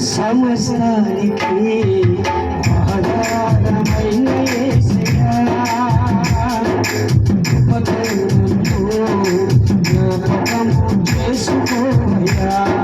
సమస్తానికి ఆధారమైన యేసయ్యా. జ్ఞాపకము చేసుకోవయ్యా.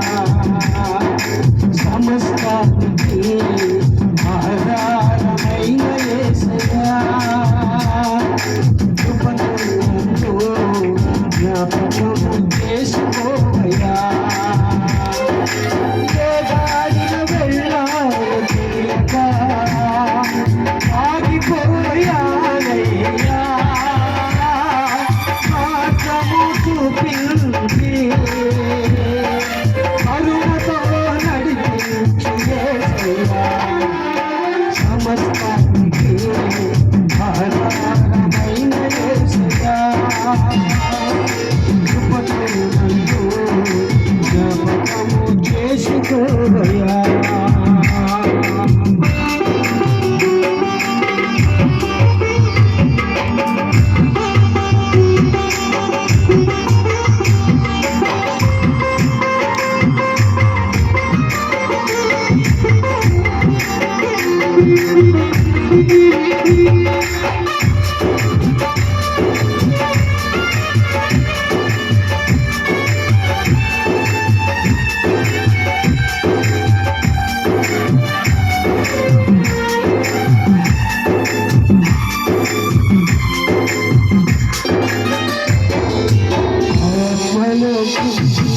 ఆత్మలకు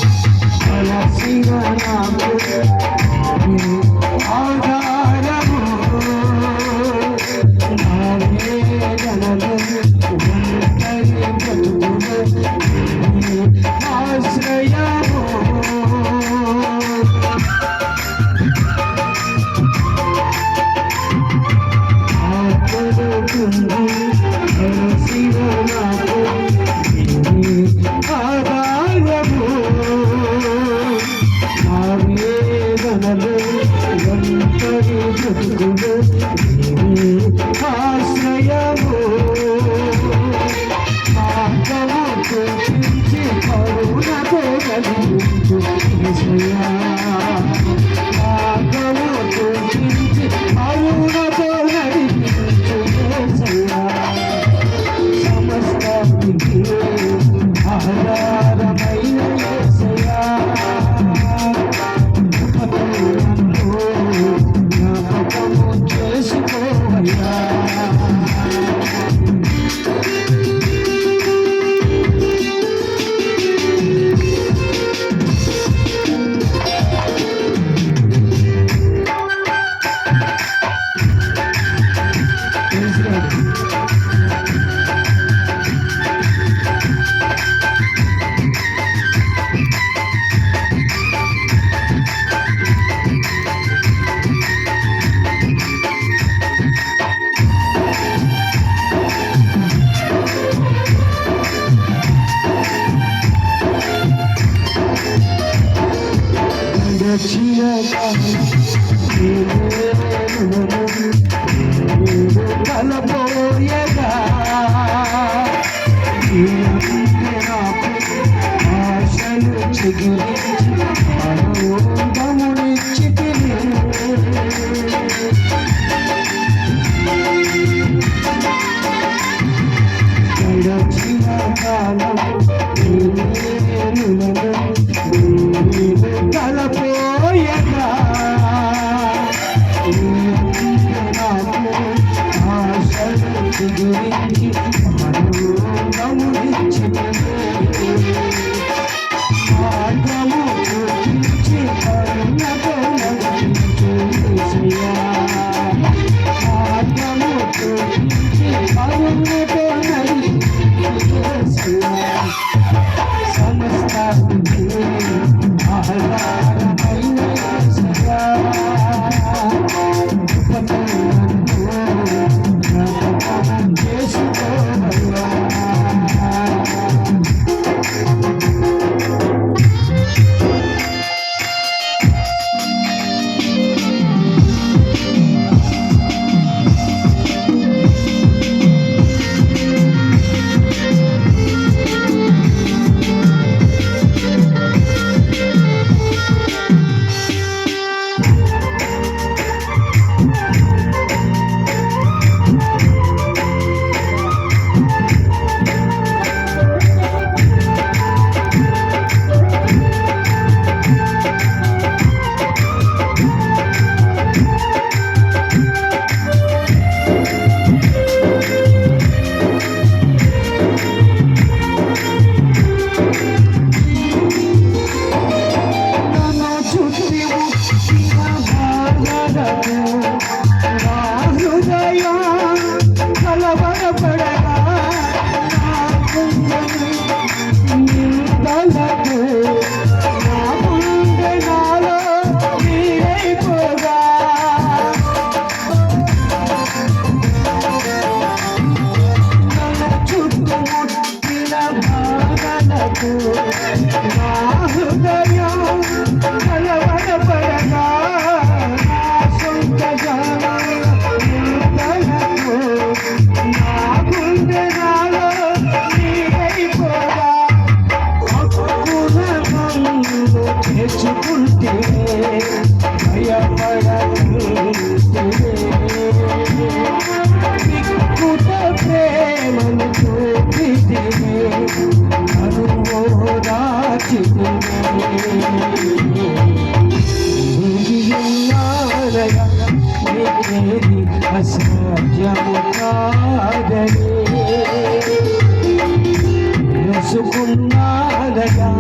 అలసిన నాకు ఆశ్రయము మార్గము చూపించి కరుణతో కలిగించు యేసయ్యా. మార్గము చూపించి కరుణతో నడిపించు యేసయ్యా. సమస్తానికి ఆధారమైన ఆశలు చిగురించి అనుభవమునిచ్చి గడచిన కాలం కలపోయగా ఆశలు చిగురించి பட తప్పు కాదని తెలుసుకున్నానగా